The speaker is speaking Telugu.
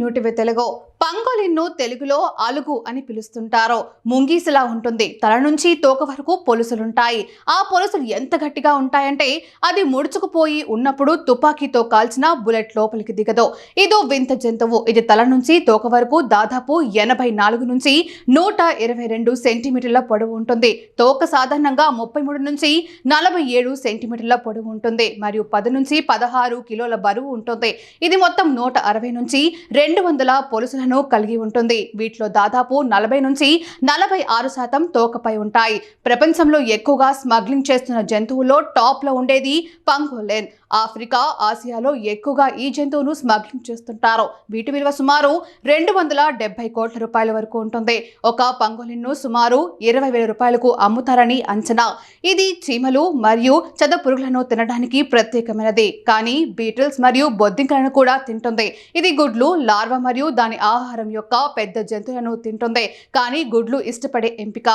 న్యూటివి తెలుగు. పంగోలిన్ను తెలుగులో అలుగు అని పిలుస్తుంటారు. ముంగీసులా ఉంటుంది. తల నుంచి తోక వరకు పొలుసులుంటాయి. ఆ పొలుసులు ఎంత గట్టిగా ఉంటాయంటే అది ముడుచుకుపోయి ఉన్నప్పుడు తుపాకీతో కాల్చిన బుల్లెట్ లోపలికి దిగదు. ఇదో వింత జంతువు. ఇది తల నుంచి తోక వరకు దాదాపు ఎనభై నాలుగు నుంచి నూట ఇరవై రెండు సెంటీమీటర్ల పొడవు ఉంటుంది. తోక సాధారణంగా ముప్పై మూడు నుంచి నలభై ఏడు సెంటీమీటర్ల పొడవు ఉంటుంది. మరియు పది నుంచి పదహారు కిలోల బరువు ఉంటుంది. ఇది మొత్తం నూట అరవై నుంచి రెండు వందల పొలుసులను కలిగి ఉంటుంది. వీటిలో దాదాపు నలభై నుంచి నలభై ఆరు శాతం తోకపై ఉంటాయి. ప్రపంచంలో ఎక్కువగా స్మగ్లింగ్ చేస్తున్న జంతువుల్లో టాప్లో ఉండేది పంగోలెన్. ఆఫ్రికా ఆసియాలో ఎక్కువగా ఈ జంతువును స్మగ్లింగ్ చేస్తుంటారు. వీటి విలువ సుమారు రెండు వందల డెబ్బై కోట్ల రూపాయల వరకు ఉంటుంది. ఒక పంగోలిన్ను సుమారు ఇరవై వేల రూపాయలకు అమ్ముతారని అంచనా. ఇది చీమలు మరియు చెద పురుగులను తినడానికి ప్రత్యేకమైనది. కానీ బీటిల్స్ మరియు బొద్దింకలను కూడా తింటుంది. ఇది గుడ్లు లార్వా మరియు దాని ఆహారం యొక్క పెద్ద జంతువులను తింటుంది. కానీ గుడ్లు ఇష్టపడే ఎంపిక